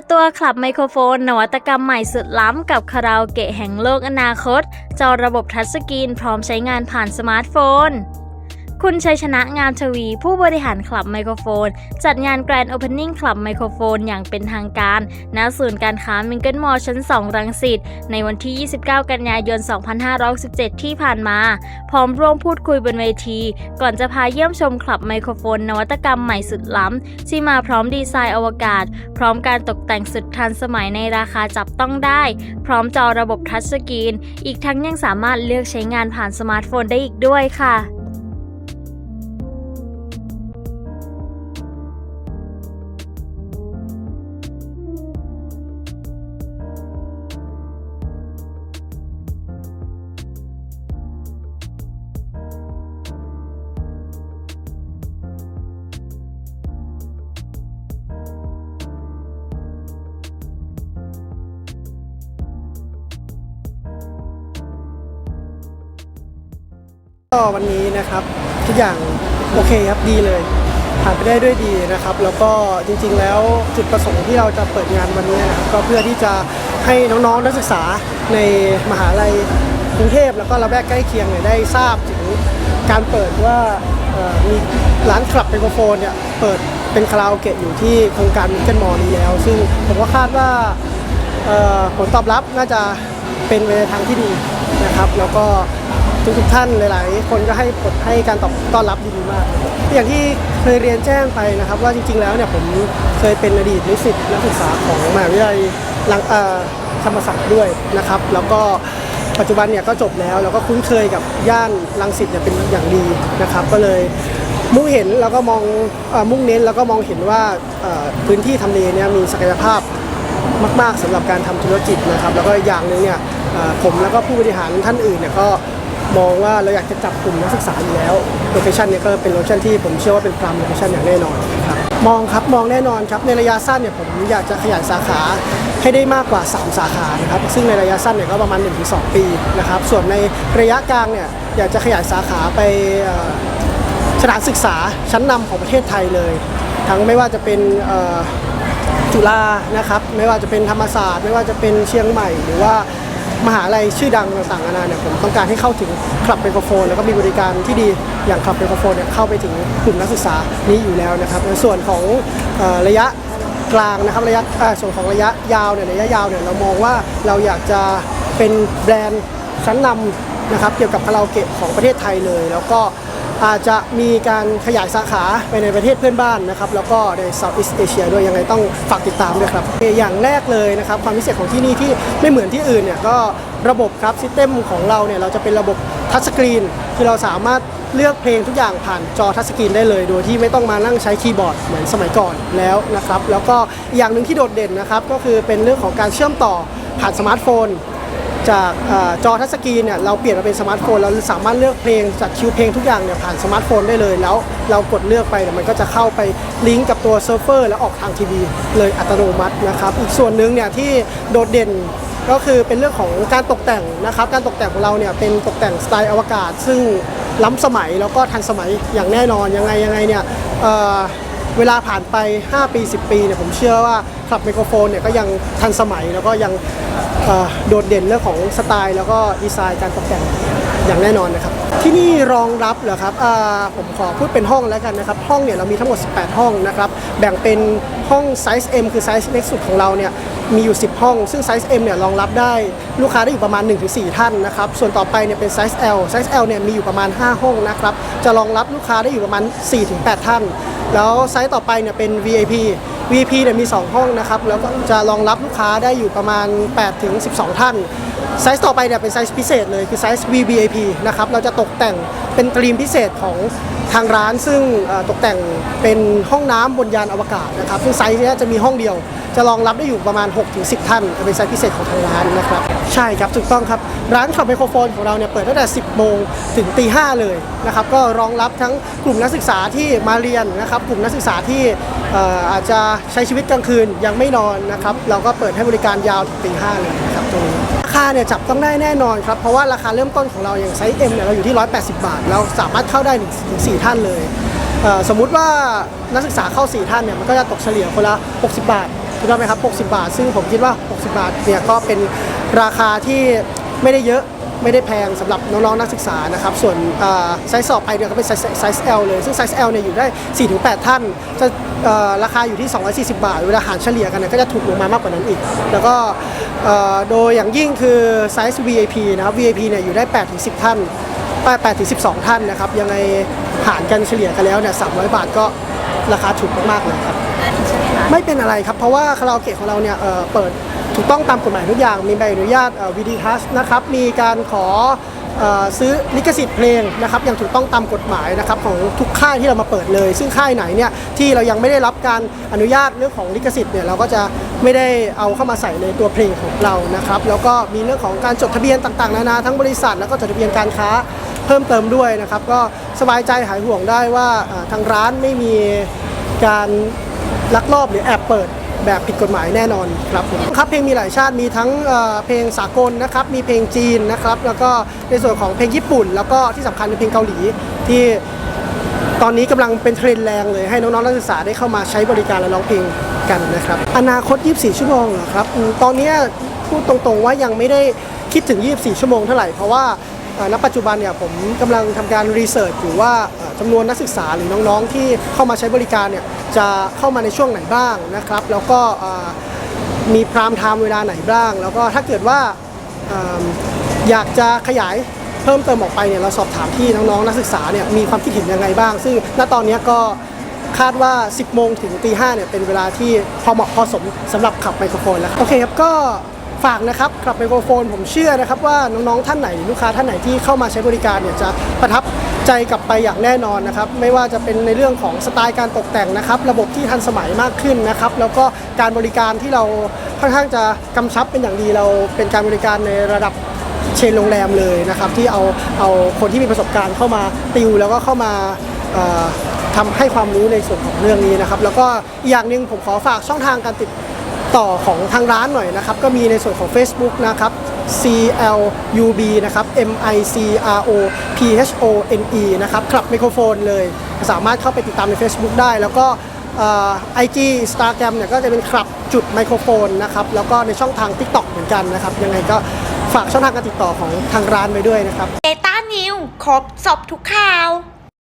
ดตัวคลับไมโครโฟน นวัตกรรมใหม่สุดล้ำกับคาราโอเกะแห่งโลกอนาคต จอระบบทัชสกรีนพร้อมใช้งานผ่านสมาร์ทโฟน คุณชัยชนะงามทวี ผู้บริหารคลับไมโครโฟน จัดงานแกรนด์โอเพนนิ่งคลับไมโครโฟนอย่างเป็นทางการณศูนย์การค้ามิงเกิลมอลชั้น 2 รังสิตในวันที่ 29 กันยายน 2567 ที่ผ่านมา พร้อมร่วมพูดคุยบนเวที ก่อนจะพาเยี่ยมชมคลับไมโครโฟน นวัตกรรมใหม่สุดล้ำ ที่มาพร้อมดีไซน์อวกาศ พร้อมการตกแต่งสุดทันสมัยในราคาจับต้องได้ พร้อมจอระบบทัชสกรีน อีกทั้งยังสามารถเลือกใช้งานผ่านสมาร์ทโฟนได้อีกด้วยค่ะ ก็วันนี้นะครับทุกอย่างโอเคครับดีเลยผ่านไปได้ด้วยดีนะครับ แล้วก็จริงๆแล้วจุดประสงค์ที่เราจะเปิดงานวันนี้นะครับก็เพื่อที่จะให้น้องๆนักศึกษาในมหาลัยกรุงเทพแล้วก็ระแวกใกล้เคียงเนี่ยได้ทราบถึงการเปิดว่ามีร้านคลับไมโครโฟนเนี่ยเปิดเป็นคาราโอเกะอยู่ที่โครงการมิเกิลมอลนี้แล้ว ซึ่งผมก็คาดว่าผลตอบรับน่าจะเป็นไปในทางที่ดีนะครับ แล้วก็ ทุกๆท่านหลายๆ คนก็ให้ผลให้การตอบต้อนรับดีมาก อย่างที่เคยเรียนแจ้งไปนะครับ ว่าจริง ๆ แล้วเนี่ยผมเคยเป็นอดีตนิสิตนักศึกษาของมหาวิทยาลัยลังเอ่อธรรมศาสตร์ด้วยนะครับ แล้วก็ปัจจุบันเนี่ยก็จบแล้วแล้วก็คุ้นเคยกับย่านลังสิตเนี่ยเป็นอย่างดีนะครับ ก็เลยมุ่งเห็นแล้วก็มองอมุ่งเน้นแล้วก็มองเห็นว่าพื้นที่ทำเลเนี่ยมีศักยภาพมาก ๆสำหรับการทำธุรกิจนะครับ แล้วก็อย่างหนึ่งเนี่ยผมแล้วก็ผู้บริหารท่านอื่นเนี่ยก็ มองว่าเราอยากจะจับกลุ่มนักศึกษาอยู่แล้วโลเคชันเนี่ยก็เป็นโลเคชันที่ผมเชื่อว่าเป็นพรามโลเคชันอย่างแน่นอนครับมองครับมองแน่นอนครับในระยะสั้นเนี่ยผมอยากจะขยายสาขาให้ได้มากกว่า 3 สาขานะครับซึ่งในระยะสั้นเนี่ยก็ประมาณ 1-2 ปีนะครับส่วนในระยะกลางเนี่ยอยากจะขยายสาขาไปสถานศึกษาชั้นนำของประเทศไทยเลย ทั้งไม่ว่าจะเป็นจุฬานะครับไม่ว่าจะเป็นธรรมศาสตร์ ไม่ว่าจะเป็นเชียงใหม่หรือว่า หาลัยชื่อดังต่างๆนานาเนี่ยผมต้องการให้เข้าถึงคลับไมโครโฟน แล้วก็มีบริการที่ดีอย่างคลับไมโครโฟนเนี่ยเข้าไปถึงกลุ่มนักศึกษานี้อยู่แล้วนะครับในส่วนของอระยะกลางนะครับระยะอ่อส่วนของระยะยาวเนี่ยระยะยาวเนี่ยเรามองว่าเราอยากจะเป็นแบรนด์ชั้นนำนะครับเกี่ยวกับคาราโอเกะของประเทศไทยเลย แล้วก็ อาจจะมีการขยายสาขาไปในประเทศเพื่อนบ้านนะครับ แล้วก็ใน Southeast Asia ด้วยยังไงต้องฝากติดตามด้วยครับ อย่างแรกเลยนะครับความพิเศษของที่นี่ที่ไม่เหมือนที่อื่นเนี่ยก็ระบบครับซิสเต็มของเราเนี่ยเราจะเป็นระบบทัชสกรีนคือเราสามารถเลือกเพลงทุกอย่างผ่านจอทัชสกรีนได้เลย โดยที่ไม่ต้องมานั่งใช้คีย์บอร์ดเหมือนสมัยก่อนแล้วนะครับ แล้วก็อย่างหนึ่งที่โดดเด่นนะครับก็คือเป็นเรื่องของการเชื่อมต่อผ่านสมาร์ทโฟน จากอจอทัชสกรีนเนี่ยเราเปลี่ยนมาเป็นสมาร์ทโฟนเราสามารถเลือกเพลงจัดคิวเพลงทุกอย่างเนี่ยผ่านสมาร์ทโฟนได้เลย แล้วเรากดเลือกไปเนี่ยมันก็จะเข้าไปลิงก์กับตัวเซิร์ฟเวอร์แล้วออกทางทีวีเลยอัตโนมัตินะครับอีกส่วนหนึ่งเนี่ยที่โดดเด่นก็คือเป็นเรื่องของการตกแต่งนะครับการตกแต่งของเราเนี่ยเป็นตกแต่งสไตล์อวกาศ ซึ่งล้ำสมัยแล้วก็ทันสมัยอย่างแน่นอนยังไงยังไงเนี่ย เวลาผ่านไป 5 ปี 10 ปีเนี่ยผมเชื่อว่าคลับไมโครโฟนเนี่ยก็ยังทันสมัยแล้วก็ยังโดดเด่นเรื่องของสไตล์ แล้วก็ดีไซน์การตกแต่งอย่างแน่นอนนะครับ ที่นี่รองรับเหรอครับอ่าผมขอพูดเป็นห้องแล้วกันนะครับ ห้องเนี่ยเรามีทั้งหมด 18 ห้องนะครับ แบ่งเป็นห้องไซส์ M คือไซส์เล็กสุดของเราเนี่ย มีอยู่ 10 ห้อง ซึ่งไซส์ M เนี่ยรองรับได้ลูกค้าได้อยู่ประมาณ 1-4 ท่านนะครับ ส่วนต่อไปเนี่ยเป็นไซส์ L ไซส์ L เนี่ยมีอยู่ประมาณ 5 ห้องนะครับ จะรองรับลูกค้าได้อยู่ประมาณ 4-8 ท่าน แล้วไซส์ต่อไปเนี่ยเป็น VIP VIP เนี่ยมี 2 ห้องนะครับ แล้วก็จะรองรับลูกค้าได้อยู่ประมาณ8ถึง12 ท่านไซส์ต่อไปเนี่ยเป็นไซส์พิเศษเลยคือไซส์ VVIP นะครับ เราจะตกแต่งเป็นธีมพิเศษของ ทางร้านซึ่งตกแต่งเป็นห้องน้ำบนยานอวกาศนะครับซึ่งไซส์นี้จะมีห้องเดียว จะรองรับได้อยู่ประมาณ 6-10 ท่านเป็นไซส์พิเศษของทางร้านนะครับใช่ครับถูกต้องครับ ร้านขับไมโครโฟนของเราเนี่ยเปิดตั้งแต่ 10 โมงถึงตีห้าเลยนะครับก็รองรับทั้งกลุ่มนักศึกษาที่มาเรียนนะครับกลุ่มนักศึกษาที่ออาจจะใช้ชีวิตกลางคืนยังไม่นอนนะครับเราก็เปิดให้บริการยาวถึงตีห้าเลย ตรงนี้ราคาเนี่ยจับต้องได้แน่นอนครับเพราะว่าราคาเริ่มต้นของเราอย่างไซส์ M เนี่ยเราอยู่ที่ 180 บาท เราสามารถเข้าได้ถึงถึง4ท่านเลยเสมมุติว่านักศึกษาเข้า 4 ท่านเนี่ยมันก็จะตกเฉลี่ยคนละ 60 บาทถูกต้องไหมครับ 60 บาท ซึ่งผมคิดว่า 60 บาทเนี่ยก็เป็นราคาที่ไม่ได้เยอะ ไม่ได้แพงสำหรับน้องๆนักศึกษานะครับ ส่วนอ่าไซส์สอบไปเนี่ยก็เป็นไซส์ไซส์ L เลย ซึ่งไซส์ L เนี่ยอยู่ได้ 4-8 ท่าน จะเอ่อราคาอยู่ที่ 240 บาท เวลาหารเฉลี่ยกันเนี่ยก็จะถูกลงมามากกว่านั้นอีก แล้วก็เอ่อโดยอย่างยิ่งคือไซส์ VIP นะครับ VIP เนี่ยอยู่ได้ 8-10 ท่าน8ถึง12 ท่านนะครับ ยังไงหารกันเฉลี่ยกันแล้วเนี่ย300 บาทก็ราคาถูกมากๆเลยครับ ไม่เป็นอะไรครับ เพราะว่าคาราโอเกะของเราเนี่ยเอ่อเปิด ถูกต้องตามกฎหมายทุกอย่าง มีใบอนุญาตวีดีทัสนะครับ มีการขอซื้อลิขสิทธิ์เพลงนะครับอย่างถูกต้องตามกฎหมายนะครับของทุกค่ายที่เรามาเปิดเลย ซึ่งค่ายไหนเนี่ยที่เรายังไม่ได้รับการอนุญาตเรื่องของลิขสิทธิ์เนี่ยเราก็จะไม่ได้เอาเข้ามาใส่ในตัวเพลงของเรานะครับแล้วก็มีเรื่องของการจดทะเบียนต่างๆนานาทั้งบริษัท แล้วก็จดทะเบียนการค้าเพิ่มเติมด้วยนะครับก็สบายใจหายห่วงได้ว่าทางร้านไม่มีการลักลอบหรือแอบเปิด แบบผิดกฎหมายแน่นอนครับผมครับเพลงมีหลายชาติมีทั้งเเพลงสากลนะครับมีเพลงจีนนะครับแล้วก็ในส่วนของเพลงญี่ปุ่น แล้วก็ที่สำคัญเป็นเพลงเกาหลีที่ตอนนี้กำลังเป็นเทรนด์แรงเลยให้น้องๆนักศึกษาได้เข้ามาใช้บริการและร้องเพลงกันนะครับอนาคต 24 ชั่วโมงเหรอครับตอนนี้พูดตรงๆว่ายังไม่ได้คิดถึง 24 ชั่วโมงเท่าไหร่เพราะว่า ณปัจจุบันเนี่ยผมกำลังทำการรีเสิร์ชอยู่ว่าเอ่อจำนวนนักศึกษาหรือน้องๆ ที่เข้ามาใช้บริการเนี่ยจะเข้ามาในช่วงไหนบ้างนะครับ แล้วก็มีพรามไทม์เวลาไหนบ้าง แล้วก็ถ้าเกิดว่าอยากจะขยายเพิ่มเติมออกไปเนี่ยเราสอบถามที่น้องๆนักศึกษาเนี่ยมีความคิดเห็นยังไงบ้าง ซึ่งณตอนนี้ก็คาดว่า 10 โมงถึงตีห้าเนี่ยเป็นเวลาที่พอเหมาะพอสมสำหรับขับไมโครโฟนแล้วโอเคครับก็ ฝากนะครับกลับไมโครโฟน ผมเชื่อนะครับว่าน้องๆท่านไหนลูกค้าท่านไหนที่เข้ามาใช้บริการเนี่ยจะประทับใจกลับไปอย่างแน่นอนนะครับไม่ว่าจะเป็นในเรื่องของสไตล์การตกแต่งนะครับ ระบบที่ทันสมัยมากขึ้นนะครับ แล้วก็การบริการที่เราค่อนข้างจะกำชับเป็นอย่างดีเราเป็นการบริการในระดับเชนโรงแรมเลยนะครับ ที่เอาเอาคนที่มีประสบการณ์เข้ามาติว แล้วก็เข้ามาทำให้ความรู้ในส่วนของเรื่องนี้นะครับ แล้วก็อีกอย่างหนึ่งผมขอฝากช่องทางการติด ต่อของทางร้านหน่อยนะครับ ก็มีในส่วนของ Facebook นะครับ CLUB นะครับ M I C R O P H O N E นะครับคลับไมโครโฟนเลย สามารถเข้าไปติดตามใน Facebook ได้ แล้วก็ไอจีสตาแกรมเนี่ยก็จะเป็นคลับจุดไมโครโฟนนะครับแล้วก็ในช่องทาง TikTok เหมือนกันนะครับ ยังไงก็ฝากช่องทางการติดต่อของทางร้านไว้ด้วยนะครับเดต้านิวครบสอบทุกข่าว